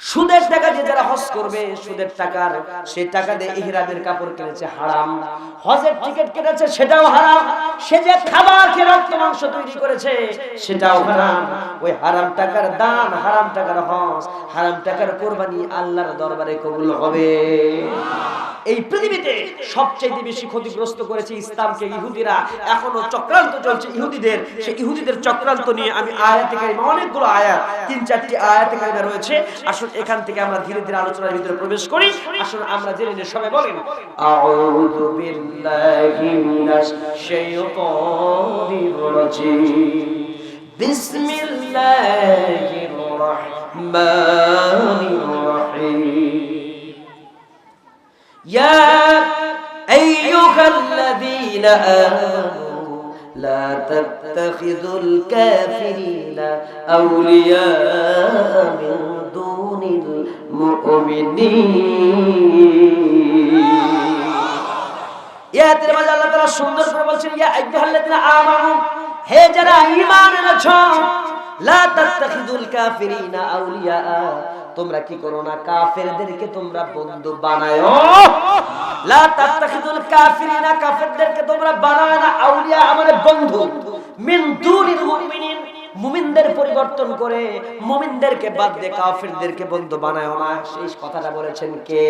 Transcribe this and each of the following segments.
সুদের টাকা দিয়ে যারা হজ করবে, সুদের টাকার সেই টাকা দিয়ে ইহরামের কাপড় কিনেছে, হারাম। হজের টিকিট কিনেছে সেটাও হারাম। সে যে খাবার খেয়ে রক্ত, মাংস তৈরি করেছে, সেটাও হারাম। ওই হারাম টাকার দান, হারাম টাকার হজ, হারাম টাকার কোরবানি আল্লাহর দরবারে কবুল হবে। এই পৃথিবীতে সবচেয়ে বেশি ক্ষতিগ্রস্ত করেছে ইসলামকে ইহুদিরা। এখনও চক্রান্ত চলছে ইহুদিদের। সেই ইহুদিদের চক্রান্ত নিয়ে আমি আয়াতে অনেকগুলো আয়াত, তিন চারটি আয়াতে রয়েছে। আসুন এখান থেকে আমরা ধীরে ধীরে আলোচনার ভিতরে প্রবেশ করি। আসলে আমরা জেনে নিয়ে সবাই বলেন। আউযু বিল্লাহি মিনাশ শাইতানির রাজিম। বিসমিল্লাহির রাহমানির রাহিম। ইয়া আইয়ুহাল্লাযীনা আমানু لا تتخذوا الكافرين أولياء من دون المؤمنين ইয়াতের মাঝে আল্লাহ তাআলা সুন্দর করে বলছেন ইয়া আইয়ুহাল্লাযিনা আমানু হে যারা ইমান এনেছো, লা তাত্তাখিযুল কাফিরিনা আউলিয়া, তোমরা কি করো না কাফেরদেরকে তোমরা বন্ধু বানায় লা তাত্তাখিযুল কাফিরিনা কাফেরদেরকে তোমরা বানায় না, আউলিয়া আমাদের বন্ধু। মিন দুনিল মুমিনিন। মুমিনদের পরিবর্তন করে মুমিনদেরকে বাদ দিয়ে কাফেরদেরকে বন্ধু বানায় না। সেই কথাটা বলেছেন কে?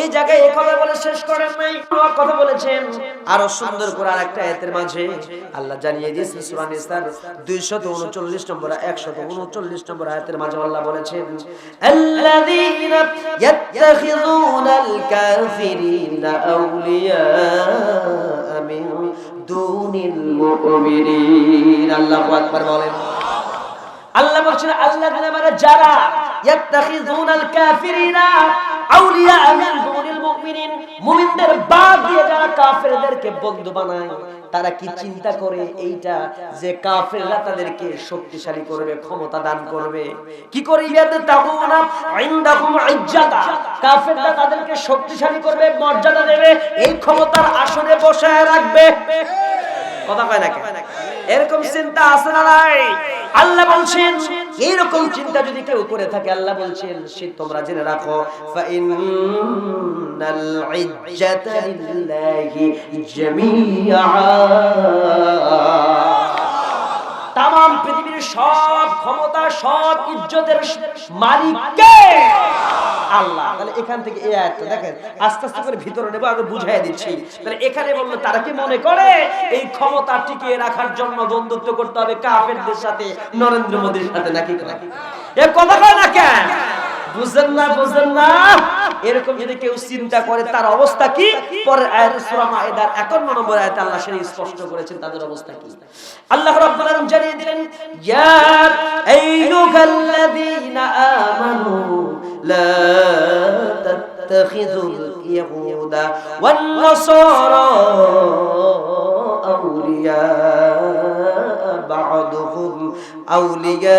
এই জায়গায় এই কথা বলে শেষ করেন নাই কথা বলেছেন। আরও সুন্দর করে আরেকটা আয়াতের মাঝে আল্লাহ জানিয়ে দিয়েছেন, সূরা নিসার 239 নম্বর 139 নম্বর আয়াতের মাঝে আল্লাহ বলেছেন, আল্লাযীনা ইয়াত্তাখিযুনাল কাফিরিনা আউলিয়া দুনিল মুমিনিন আল্লাহু আকবার বলেন। আল্লাহ বলছেন আল্লাহ মানে যারা ইয়াত্তাখিযুনাল কাফিরিনা আউলিয়া মিন দুনিল মুমিনিন মুমিনদের বাদ দিয়ে যারা কাফেরদেরকে বন্ধু বানায় তারা কি চিন্তা করে এইটা যে কাফেররা তাদেরকে শক্তিশালী করবে ক্ষমতা দান করবে? কি করে কাফেররা তাদেরকে শক্তিশালী করবে মর্যাদা দেবে এই ক্ষমতার আসনে বসায় রাখবে। কথা কয় না এরকম চিন্তা আছে না নাই? আল্লাহ বলছেন এইরকম চিন্তা যদি কেউ করে থাকে, আল্লাহ বলছেন, সে তোমরা জেনে রাখো ইজ্জাতা তাম পৃথিবীর সব ক্ষমতা, সব ইজ্জতের মালিক কে? আল্লাহ। তাহলে এখান থেকে এই আয়াতটা দেখেন, আস্তে আস্তে করে ভিতরে নেব, আগে বুঝাই দিচ্ছি। তাহলে এখানে বলল, তারা কি মনে করে? এই ক্ষমতা টিকিয়ে রাখার জন্য বন্ধুত্ব করতে হবে কাফেরদের সাথে, নরেন্দ্র মোদীর সাথে, নাকি এ কথা কয় না কেন? বুঝেন না বুঝেন না? এরকম যদি কেউ চিন্তা করে, তার অবস্থা কি? পরের আয়াতে সূরা মাইদার 51 নম্বর আয়াতে আল্লাহ সেই স্পষ্ট করেছেন তাদের অবস্থা কি। আল্লাহ রাব্বুল জানিয়ে দিলেন, ইয়া আইয়ুহাল্লাযীনা আমানু লা আউলিয়া বা'দুহুম আউলিয়া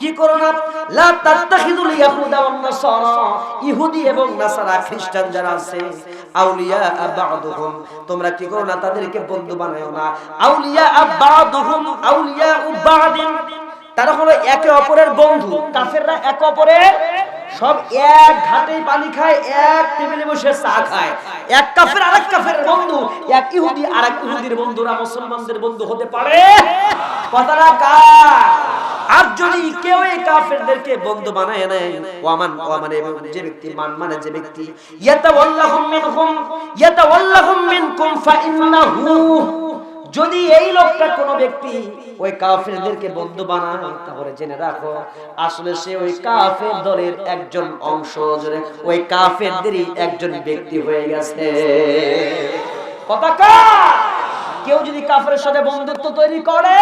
কি করো না? লা ইয়াহুদা নাসারা। ইহুদি এবং নাসারা, খ্রিস্টান যারা আছে, আউলিয়া তোমরা কি করো না? তাদেরকে বন্ধু বানায়ো না। আউলিয়া আউলিয়া তারা হলো একে অপরের বন্ধু। কাফেররা একে অপরের সব এক ঘাটে পানি খায়, এক টেবিলে বসে চা খায়। এক কাফের আরেক কাফের বন্ধু, এক ইহুদি আরেক ইহুদির বন্ধুরা মুসলমানদের বন্ধু হতে পারে? কথাটা কার? আর যদি কেউ এই কাফেরদেরকে বন্ধু বানায় নেয় ওয়ামান ওয়ামান যে ব্যক্তি মান মানে যে ব্যক্তি, ইয়াতাওয়াল্লাহুম মিনহুম, ইয়াতাওয়াল্লাহুম মিনকুম ফাইন্নাহু। যদি এই লোকটা কোনো ব্যক্তি ওই কাফেরদেরকে বন্ধু বানায়, তাহলে জেনে রাখো, আসলে সে ওই কাফের দলের একজন অংশ জুড়ে ওই কাফেরদেরই একজন ব্যক্তি হয়ে গেছে। কথা কেউ যদি কাফের সাথে বন্ধুত্ব তৈরি করে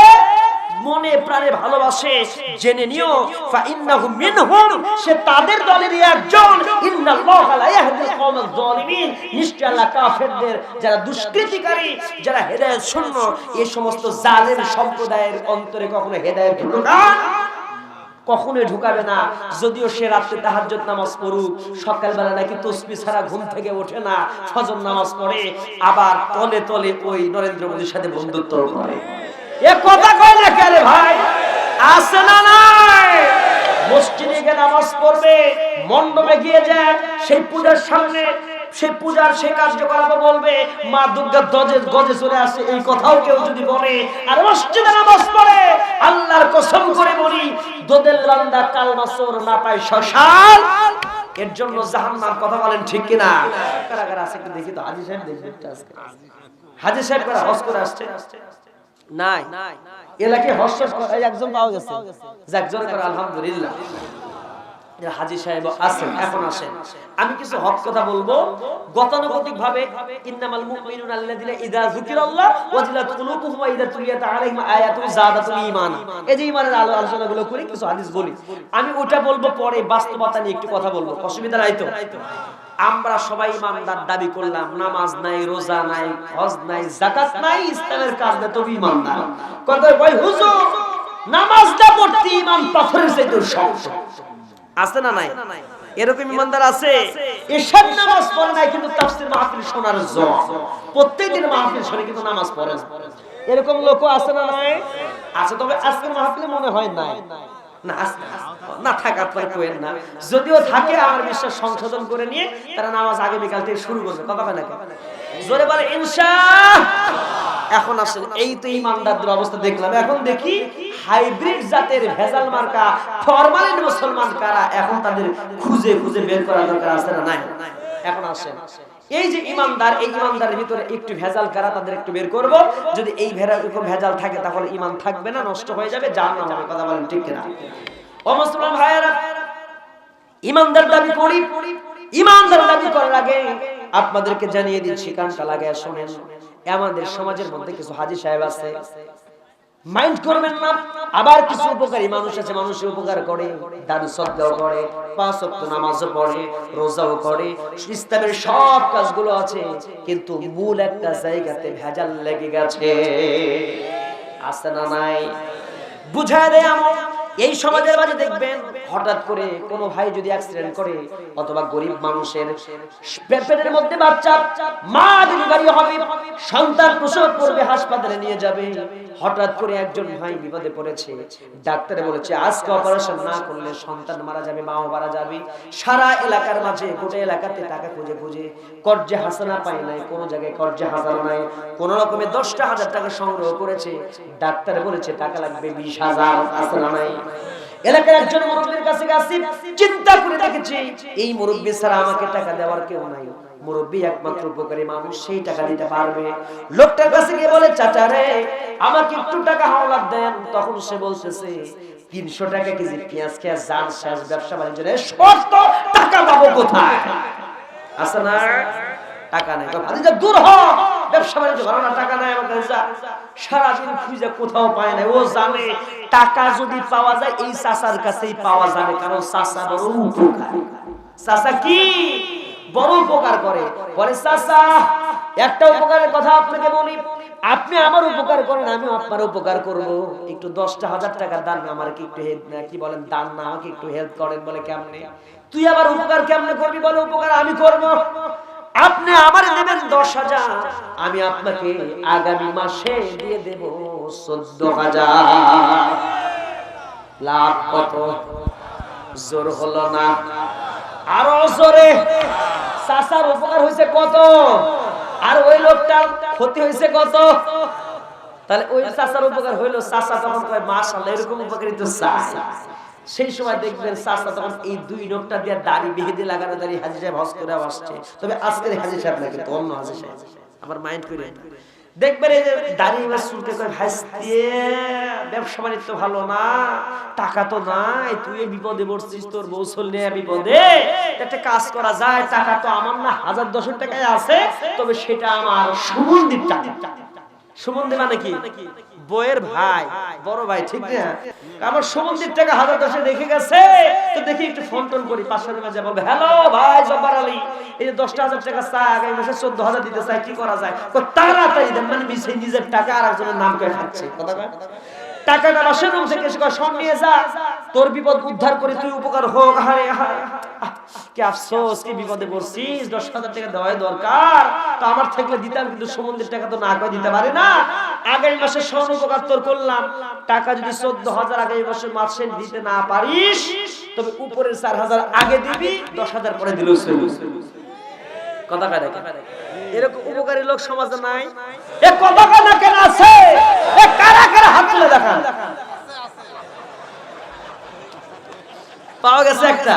মনে প্রাণে ভালোবাসে, জেনে নিও ফা ইন্নাহু মিনহুম, সে তাদের দলেরই একজন। ইন্নাল্লাহ লা ইয়াহদিল কওমাল যালিমিন। নিশ্চয় আল্লাহ কাফেরদের যারা দুষ্কৃতিকারী, যারা হেদায়েত শূন্য এই সমস্ত জালেম সম্প্রদায়ের অন্তরে কখনো হেদায়েত ঢুকান কখনোই ঢুকাবে না। যদিও সে রাত্রে তাহাজ্জুদ নামাজ পড়ুক, সকালবেলা নাকি তসবি ছাড়া ঘুম থেকে ওঠে না, ফজর নামাজ পড়ে, আবার তলে তলে ওই নরেন্দ্র মোদীর সাথে বন্ধুত্ব করে। এ গিয়ে যায় সেই পূজার সামনে সেই পূজার সেই কার্যকলাপ বলবে, মা দুর্গা দজে গজে চলে আসে, এই কথাও কেউ যদি বলে, আর মসজিদে নামাজ পড়ে, আল্লাহর কসম করে বলি দোদেল রান্দা কাল মাসর না পায় শ্মশান। এর জন্য জাহান্নাম কথা বলেন ঠিক কিনা? কারা কারা আছে একটু দেখি তো, হাজি সাহেব দেখি হাজি সাহেব কারা? হজ করে আসছে? নাই। এই একজন পাওয়া গেছে। যাক, জোরে করে আলহামদুলিল্লাহ। হাজি সাহেব এখন আসেন। আমি কিছু হক কথা বলব। গতানুগতিক ভাবে ইন্নামাল মুমিনুনা ওয়াজিলাত ওয়া তুলিয়াত আলাইহিম ঈমান। এই যে ঈমানের করি, কিছু হাদিস বলি। আমি ওটা বলব পরে বাস্তবতা নিয়ে একটু কথা বলব। অসুবিধা নাই তো? আমরা সবাই ইমানদার দাবি করলাম, নামাজ নাই, রোজা নাই, হজ নাই, যাকাত নাই, ইসলামের কাজ না তবে ইমানদার। কথা ভাই, হুজুর, নামাজটা পড়তে ইমান পাথরের চাইতে শক্ত আছে না নাই? এরকম ইমানদার আছে? এসব নামাজ পড়ে নাই, কিন্তু তাফসীর মাহফিল শোনার জন্য প্রত্যেকদিন মাহফিল শুনে, কিন্তু নামাজ পড়ে এরকম লোক আছে না নাই? আছে, তবে আজকের মাহফিলে মনে হয় নাই। না কোয়েন না যদিও থাকে আমার বিশ্বাস সংশোধন করে নিয়ে, তারা নামাজ আগামীকাল থেকে শুরু করবে। কথা জোরে বলে ইনশা এখন আসলে এই তো ইমানদারদের অবস্থা দেখলাম। এখন দেখি হাইব্রিড জাতের ভেজাল মার্কা, ফরমালিন মুসলমান কারা, এখন তাদের খুঁজে খুঁজে বের করা দরকার আছে না নাই? এখন আসেন এই যে ইমানদার, এই ইমানদারের ভিতরে একটু ভেজাল কারা তাদের একটু বের করব? যদি এই ভেজাল ভেজাল থাকে তাহলে ইমান থাকবে না, নষ্ট হয়ে যাবে, জাহান্নাম হবে, কথা বলেন ঠিক কিনা? ও মুসলমান ভাইয়েরা, ইমানদার দাবি করি, ইমানদার দাবি করার আগে আপনাদেরকে জানিয়ে দিচ্ছি, কানটা লাগায় শোনেন। আমাদের সমাজের মধ্যে কিছু হাজি সাহেব আছে মাইন্ড করবেন না। আবার কিছু উপকারী মানুষ আছে, মানুষের উপকার করে দারু সদ্দাও করে, পাঁচ অক্ত নামাজও পড়ে, রোজাও করে ইসলামের সব কাজগুলো আছে, কিন্তু মূল একটা জায়গাতে ভেজাল লেগে গেছে। আছে না নাই? বুঝায় দেয় আমার। এই সমাজের মাঝে দেখবেন, হঠাৎ করে কোনো ভাই যদি অ্যাক্সিডেন্ট করে, অথবা গরিব মানুষের পেটের মধ্যে বাচ্চা, মা ডেলিভারি হবে, সন্তান প্রসব করবে, হাসপাতালে নিয়ে যাবে, হঠাৎ করে একজন ভাই বিপদে পড়েছে, ডাক্তারে বলেছে, আজকে অপারেশন না করলে সন্তান মারা যাবে, মাও মারা যাবে। সারা এলাকার মাঝে, গোটা এলাকাতে টাকা খুঁজে খুঁজে, কর্জে হাসানা পায় নাই, কোনো জায়গায় কর্জে হাসানা নাই, কোন রকমে দশটা হাজার টাকা সংগ্রহ করেছে। ডাক্তার বলেছে, টাকা লাগবে বিশ হাজার, হাসানা নাই। এলাকার একজন মুরব্বীর কাছে গেছি, চিন্তা করে দেখেছি, এই মুরব্বী ছাড়া আমাকে টাকা দেওয়ার কেউ নাই। মুরব্বী একমাত্র উপকারী মানুষ, সেই টাকা দিতে পারবে। লোকটার কাছে গিয়ে বলে, চাচা রে, আমাকে একটু টাকা হাওলাত দেন। তখন সে বলতেছে, তিনশো টাকা কেজি পেঁয়াজ খেয়ে যান শেষ, ব্যবসা বাণিজ্য সমস্ত টাকা পাবো কোথায়? আছে না, টাকা নাই। দূর হ, ব্যবসা বাণিজ্য ভালো না টাকা সারাদিন খুঁজে কোথাও পায় না ও জানে, টাকা যদি পাওয়া যায়, এই কাছেই পাওয়া যাবে, কারণ বড় উপকার। কি? বড় উপকার করে। বলে একটা উপকারের কথা আপনাকে বলি। আপনি আমার উপকার করেন আমি আপনার উপকার করব। একটু দশটা হাজার টাকার দান আমার কি একটু হেল্প না, কি বলেন, দান না আমাকে একটু হেল্প করেন বলে কেমনে? তুই আবার উপকার কেমনে করবি বলে উপকার আমি করব? আপনি আমার দেবেন দশ হাজার, আমি আপনাকে আগামী মাসে দিয়ে দেব চোদ্দ হাজার। লাভ কত? জোর হলো না। আরও জোরে। চাষার উপকার হয়েছে কত? আর ওই লোকটার ক্ষতি হয়েছে কত? তাহলে ওই চাষার উপকার হইল চাষা তখন কয়, মাশাআল্লাহ, এরকম উপকারিত চাষ সেই সময় দেখবেন চাষা তখন এই দুই নোকটা দিয়ে দাড়ি বেহেদি লাগানো দাড়ি হাজি সাহেব হস করে আসছে। তবে আজকের হাজি সাহেব না কিন্তু অন্য হাজি সাহেব। আমার মাইন্ড করে দেখবেন এই যে দাড়ি বা চুলকে কয় ভাইস্তিয়ে ব্যবসা বাণিজ্য ভালো না টাকা তো নাই তুই বিপদে পড়ছিস তোর বউ চললে বিপদে। একটা কাজ করা যায় টাকা তো আমার না হাজার দশের টাকায় আছে তবে সেটা আমার সুমন্দির টাকা। সুমন্দি মানে কি? বইয়ের ভাই। বড় ভাই ঠিক না? আমার সুমন্দির টাকা হাজার দশে দেখে গেছে। তো দেখি একটু ফোন টোন করি পাঁচশো মাঝে বলবে হ্যালো ভাই জব্বার আলী। এই যে দশটা হাজার টাকা চাই আগামী মাসে চোদ্দ হাজার দিতে চাই কি করা যায়? তাড়াতাড়ি দেন মানে মিশে নিজের টাকা আর একজনের নাম করে খাচ্ছে। কথা টাকাটা বাসের রুম থেকে শোন নিয়ে যা। তোর বিপদ উদ্ধার করে তুই উপকার হোক। হারে হারে কি আফসোস, কি বিপদে পড়ছিস? দশ হাজার টাকা দরকার। তো আমার দিতাম, কিন্তু টাকা তো না করে দিতে পারে না। আগামী মাসে উপকার করলাম। টাকা যদি চোদ্দ হাজার মাসে দিতে না পারিস, তবে উপরের চার হাজার আগে দিবি, দশ হাজার পরে দিল এরকম উপকারী লোক সমাজে নাই। পাওয়া গেছে একটা।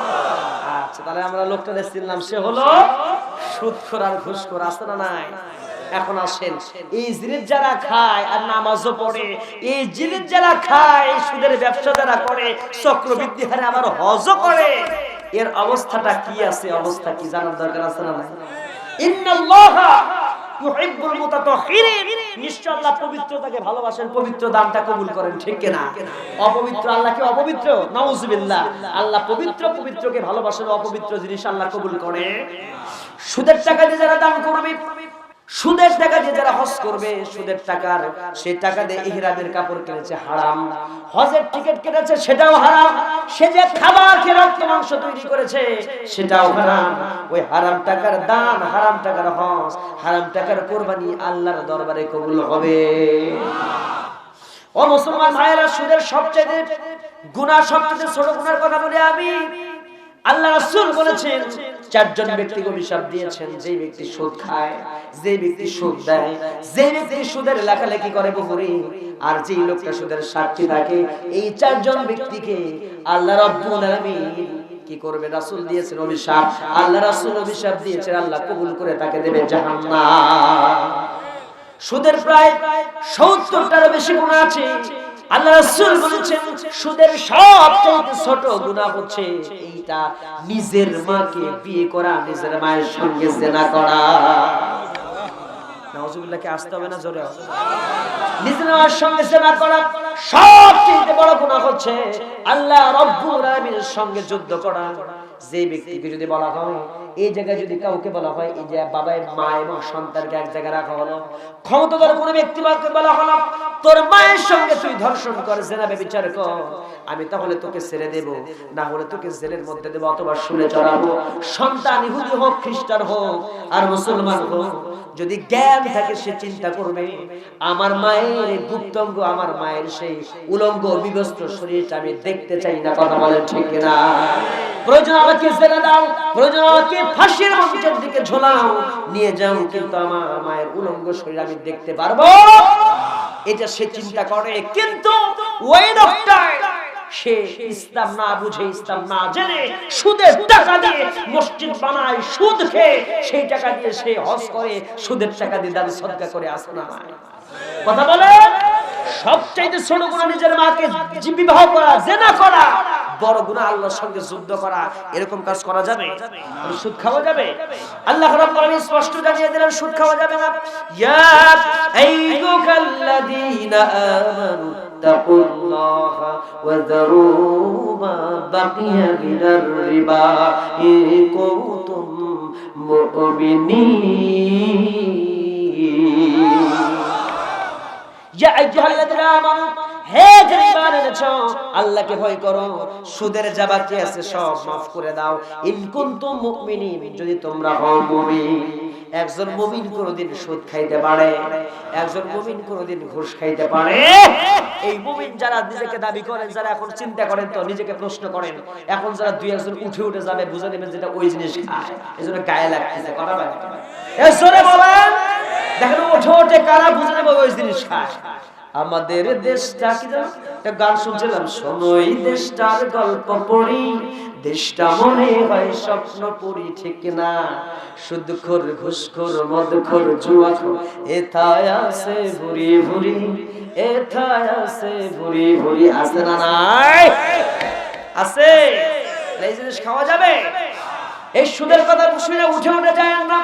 তাহলে আমরা লোকটা চিনলাম, সে হলো সুদখোর আর ঘুষখোর, আছে না নাই? এখন আসেন, এই জিনিস যারা খায় আর নামাজও পড়ে, এই জিনিস যারা খায় সুদের ব্যবসা যারা করে, চক্রবৃদ্ধি হারে আমার হজও করে, এর অবস্থাটা কি আছে? অবস্থা কি জানার দরকার আছে না নাই? ইউহিব্বুল মুতাতাহহিরিন নিশ্চয় আল্লাহ পবিত্রতাকে ভালোবাসেন, পবিত্র দানটা কবুল করেন, ঠিক কি না অপবিত্র আল্লাহ কি অপবিত্র? নাউজুবিল্লাহ। আল্লাহ পবিত্র পবিত্রকে ভালোবাসেন, অপবিত্র জিনিস আল্লাহ কবুল করে সুদের টাকা দিয়ে যারা দান করবে সুদের টাকা দিয়ে যারা হজ করবে, সুদের টাকার সেই টাকা দিয়ে ইহরামের কাপড় কিনেছে হারাম। হজের টিকিট কেটেছে, সেটাও হারাম। সে যে খাবার খেয়ে রক্ত মাংস তৈরি করেছে, সেটাও হারাম। ওই হারাম টাকার দান, হারাম টাকার হজ, হারাম টাকার কোরবানি আল্লাহর দরবারে কবুল হবে। ও মুসলমান ভাইয়েরা, সুদের সবচেয়ে গুনাহ, সবচেয়ে ছোট গুনার কথা বলি আমি। আল্লাহ রাসূল বলেছেন চারজন ব্যক্তিকে অভিশাপ দিয়েছেন যে ব্যক্তি সুদ খায় যে ব্যক্তি সুদ দেয় যে ব্যক্তি সুদের লেখালেখি করে পুকুরে, আর যে লোকটা সুদের সাক্ষী থাকে, এই চারজন ব্যক্তিকে আল্লাহ রাব্বুল আলামিন কি করবে? রাসূল দিয়েছেন অভিশাপ। আল্লাহ রাসূল অভিশাপ দিয়েছেন, আল্লাহ কবুল করে তাকে দেবে জাহান্নাম। সুদের প্রায় সত্তরটারও বেশি গুণা আছে। আল্লাহ রাসূল বলেছেন, সুদের সবচেয়ে ছোট গুনাহ হচ্ছে এইটা নিজের মাকে বিয়ে করা, নিজের মায়ের সঙ্গে জেনা করা। নাউজুবিল্লাহকে আসতে হবে না জোরে? নিজের মায়ের সঙ্গে জেনা করা সবচেয়ে বড় গুনাহ হচ্ছে আল্লাহ রব্বুল আলামিনের সঙ্গে যুদ্ধ করা। যে ব্যক্তিকে যদি বলা হয়, এই জায়গায় যদি কাউকে বলা হয়, এই যে বাবা, মা এবং সন্তানকে এক জায়গায় রাখা হলো, ক্ষমতাধর কোনো ব্যক্তি মাকে বলা হলো, তোর মায়ের সঙ্গে তুই ধর্ষণ কর জেনা বিচার কর, আমি তাহলে তোকে ছেড়ে দেব, না হলে তোকে জেলের মধ্যে দেবো অথবা শুনে চড়াবো। সন্তান ইহুদি হোক, খ্রিস্টান হোক, আর মুসলমান হোক যদি জ্ঞান থাকে সে চিন্তা করবে, আমার মায়ের গুপ্তঙ্গ আমার মায়ের সেই উলঙ্গ বিবস্ত শরীরটা আমি দেখতে চাই না, কথা বলেন ঠিক না প্রয়োজন আমাকে জেনে দাও, প্রয়োজন আমাকে ফাঁসির মঞ্চের দিকে ঝোলাও, নিয়ে যাও কিন্তু আমার মায়ের উলঙ্গ শরীর আমি দেখতে পারব। এটা সে চিন্তা করে, কিন্তু ওই লোকটায় সে ইসলাম না বুঝে ইসলাম না জেনে সুদের টাকা দিয়ে মসজিদ বানায়, সুদ খেয়ে সেই টাকা দিয়ে সে হজ করে, সুদের টাকা দিয়ে দান সদকা করে আসে না। কথা বলে? সবচাইতে ছোট গুণা নিজের মাকে বিবাহ করা, জেনা করা, বড় গুণা আল্লাহর সঙ্গে যুদ্ধ করা, এরকম কাজ করা যাবে? সুদ খাওয়া যাবে? আল্লাহ রাব্বুল আলামিন স্পষ্ট জানিয়ে দিলেন, সুদ খাওয়া যাবে না। ইয়া আইয়ুহাল্লাযীনা আমানু তাকুল্লাহা ওয়া যারু মা বাকিয়া মিনার রিবা ইন কুনতুম মুমিনিন ইয়া আইয়ুহাল্লাযীনা আমানু হে যারা এনেছো, আল্লাহকে ভয় করো, সুদের যা বাকি আছে, সব maaf করে দাও। ইন কুনতুম মুমিনিন, যদি তোমরা হও মুমিন। একজন মুমিন কোনোদিন সুদ খাইতে পারে, একজন মুমিন কোনোদিন ঘুষ খাইতে পারে। এই মুমিন যারা নিজেকে দাবি করেন, যারা এখন চিন্তা করেন তো, নিজেকে প্রশ্ন করেন, এখন যারা দুই একজন উঠে উঠে যাবে, বুঝে নেবেন যেটা ওই জিনিস খায় জন্য গায়ে লাগতেছে, কথা বলেন, দেখেন উঠে উঠে কারা বুঝে নেবে ওই জিনিস খায়। আমাদের দেশটা কি গান শুনছিলাম, শোনোই দেশটার গল্প পড়ি। দেশটা মনে হয় স্বপ্ন পড়ি, ঠিক না? শুধু খোর ঘুষখোর, মদখোর, জুয়াখোর, এথায় আছে ভুরি ভুরি, এথায় আছে ভুরি ভুরি, আছে না নাই? আছে? এই জিনিস খাওয়া যাবে? এই সুদের কথা শুনে উঠে উঠে যায় না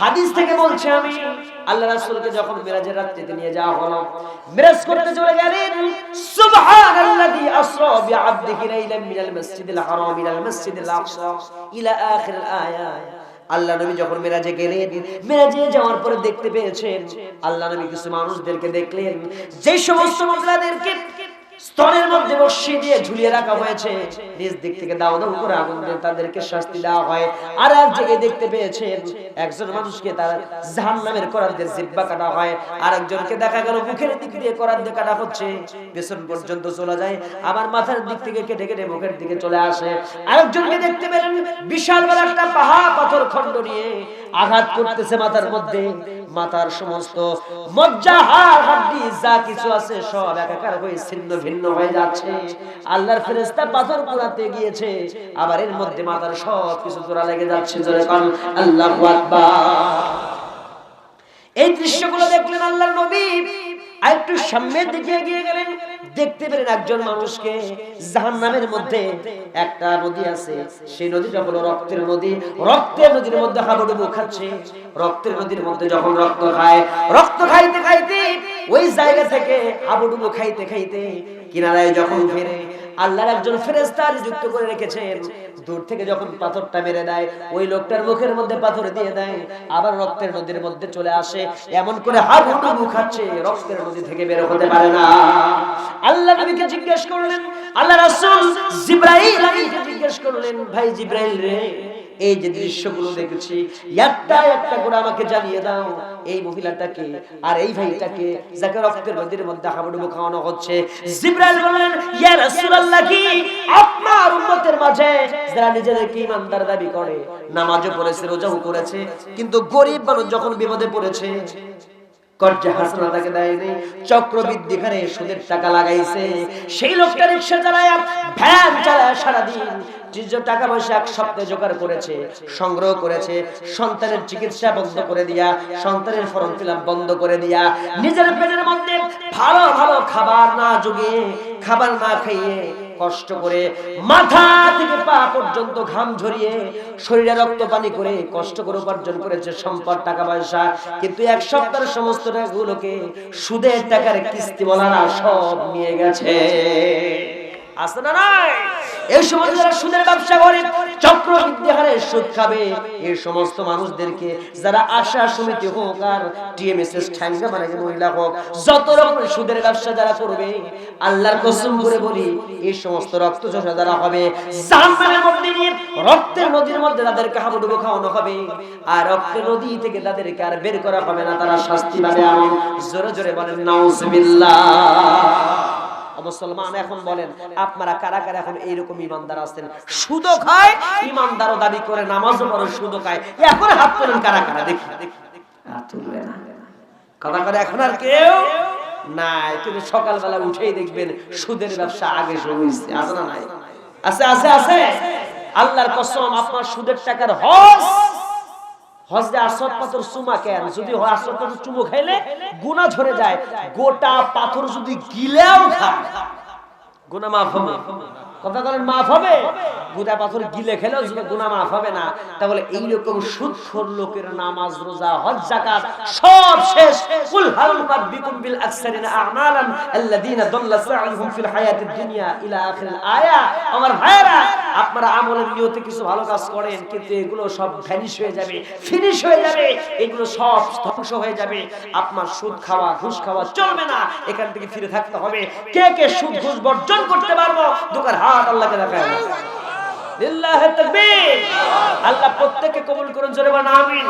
হাদিস থেকে বলছে আমি, আল্লাহ রাসূলকে যখন মিরাজের রাত্রিতে নিয়ে যাওয়া হলো, মিরাজ করতে চলে গেলেন, সুবহানাল্লাযী আসরা বিআবদিহি লাইলাম মিনাল মাসজিদিল হারাম ইলাল মাসজিদিল আকসা ইলা আখির আয়া আল্লাহ নবী যখন মেরাজে গেলেন, মেরাজে যাওয়ার পরে দেখতে পেয়েছেন, আল্লাহ নবী কিছু মানুষদেরকে দেখলেন যে সমস্ত মহিলাদেরকে স্তনের মধ্যে রশ্মি দিয়ে ঝুলিয়ে রাখা হয়েছে। নিজ দিক থেকে দাও দাও করে আগুন দিয়ে তাদেরকে শাস্তি দেওয়া হয়। আর এক জায়গায় দেখতে পেয়েছেন, একজন মানুষকে তার জাহান নামের করার দিয়ে জিব্বা কাটা হয়। আর একজনকে দেখা গেল মুখের দিক দিয়ে করার দিয়ে কাটা হচ্ছে। পেছন পর্যন্ত চলে যায়, আবার মাথার দিক থেকে কেটে কেটে মুখের দিকে চলে আসে। আরেকজনকে দেখতে পেলেন বিশাল বড় একটা পাহাড় পাথর খণ্ড নিয়ে। আঘাত করতেছে মাথার মধ্যে। মাথার সমস্ত মজ্জা, হাড়, হাড্ডি, যা কিছু আছে সব একাকার হয়ে ছিন্ন ভিন্ন হয়ে যাচ্ছে। আল্লাহর ফেরেশতা পাথর পোড়াতে গিয়েছে। আবার এর মধ্যে মাথার সব কিছু জোড়া লেগে যাচ্ছে। জোরে কান, আল্লাহু আকবার। এই দৃশ্যগুলো দেখলেন আল্লাহর নবী। আর একটু সামনের দিকে এগিয়ে গেলেন। দেখতে পেলেন একজন মানুষকে জাহান নামের মধ্যে। একটা নদী আছে। সেই নদীটা হলো রক্তের নদী রক্তের নদীর মধ্যে হাবুডুবু খাচ্ছে। রক্তের নদীর মধ্যে যখন রক্ত খায় রক্ত খাইতে খাইতে ওই জায়গা থেকে হাবুডুবু খাইতে খাইতে কিনারায় যখন ফেরে আল্লাহর একজন ফেরেস্তা যুক্ত করে রেখেছেন। দূর থেকে যখন পাথরটা মেরে দেয়, ওই লোকটার মুখের মধ্যে পাথর দিয়ে দেয়, আবার রক্তের নদীর মধ্যে চলে আসে। এমন করে হাবুডুবু মুখাচ্ছে রক্তের নদী থেকে বের হতে পারে না। আল্লাহ নবীকে জিজ্ঞেস করলেন, আল্লাহ রাসূল জিব্রাইল জিজ্ঞেস করলেন, ভাই জিব্রাইল রে এই যে দৃশ্যগুলো দেখেছি, একটা একটা করে আমাকে জানিয়ে দাও, এই মহিলাটাকে আর এই ভাইটাকে যাকে রক্তের নদীর মধ্যে হাবুডুবু খাওয়ানো হচ্ছে। জিব্রাইল বললেন, ইয়া রাসূলুল্লাহ কি আপনার উম্মতের মাঝে যারা নিজেদেরকে ইমানদার দাবি করে, নামাজও পড়েছে, রোজাও করেছে, কিন্তু গরিব মানুষ যখন বিপদে পড়েছে কর্জা হাসনা তাকে দেয়নি চক্রবৃদ্ধি খানে সুদের টাকা লাগাইছে। সেই লোকটা রিক্সা চালায়, ভ্যান চালায় সারাদিন টাকা পয়সা এক জোগাড় করেছে, সংগ্রহ করেছে, সন্তানের চিকিৎসা বন্ধ করে দিয়া, সন্তানের বন্ধ করে দিয়া, নিজের পেটের মধ্যে ভালো ভালো খাবার না জুগিয়ে, খাবার না খাইয়ে কষ্ট করে মাথা থেকে পা পর্যন্ত ঘাম ঝরিয়ে শরীরে রক্ত পানি করে কষ্ট করে উপার্জন করেছে সম্পদ, টাকা পয়সা। কিন্তু এক সপ্তাহের সমস্ত টাকাগুলোকে সুদের টাকার কিস্তি বলারা সব নিয়ে গেছে। আল্লাহর কসম করে বলি, এই সমস্ত রক্ত চোষা যারা হবে রক্তের নদীর মধ্যে তাদেরকে হাবুডুবু খাওয়ানো হবে। আর রক্তের নদী থেকে তাদেরকে আর বের করা হবে না, তারা শাস্তি পাবে আমি জোরে জোরে বলেন মুসলমান এখন বলেন আপনারা কারা কারা এখন এইরকম ইমানদার আছেন? সুদও খায় ইমানদারও দাবি করে নামাজও পড়ে সুদও খায়। এখন হাত তোলেন কারা কারা? দেখি। হাত তুলবে না। কথা করে এখন আর কেউ নাই। কিন্তু সকালবেলা উঠেই দেখবেন সুদের ব্যবসা আগে শুরু হয়েছে। আছে না নাই? আছে আছে আছে। আল্লাহর কসম আপনার সুদের টাকার হজ হজে আসর পাথর চুমা কেন? যদি আসর পাথর চুমো খাইলে গুণা ঝরে যায়। গোটা পাথর যদি গিলেও খায়। গুণা মাফ হবে। কথা বলেন মাফ হবে? গোটা পাথর গিলে খেলেও যদি গুণা মাফ হবে না, তাহলে এইরকম সুদখোর লোকের নামাজ, রোজা, হজ, যাকাত সব শেষ। কুল হাল রাব্বিকুম বিল আকসারিনা আমালান আল্লাযিনা দাল্লা সা'য়ুহুম ফিল হায়াতিদ দুনিয়া ইলা আখিরিল আয়া। আমার ভাইরা আপনারা আমলের নিয়তে কিছু ভালো কাজ করেন, কিন্তু এগুলো সব ভ্যানিশ হয়ে যাবে ফিনিশ হয়ে যাবে, এগুলো সব ধ্বংস হয়ে যাবে। আপনার সুদ খাওয়া, ঘুষ খাওয়া চলবে না, এখান থেকে ফিরে থাকতে হবে। কে কে সুদ, ঘুষ বর্জন করতে পারব? দোকান হাত আল্লাহকে দেখায় আল্লাহ। প্রত্যেককে কবুল করুন, জোরে না আমিন।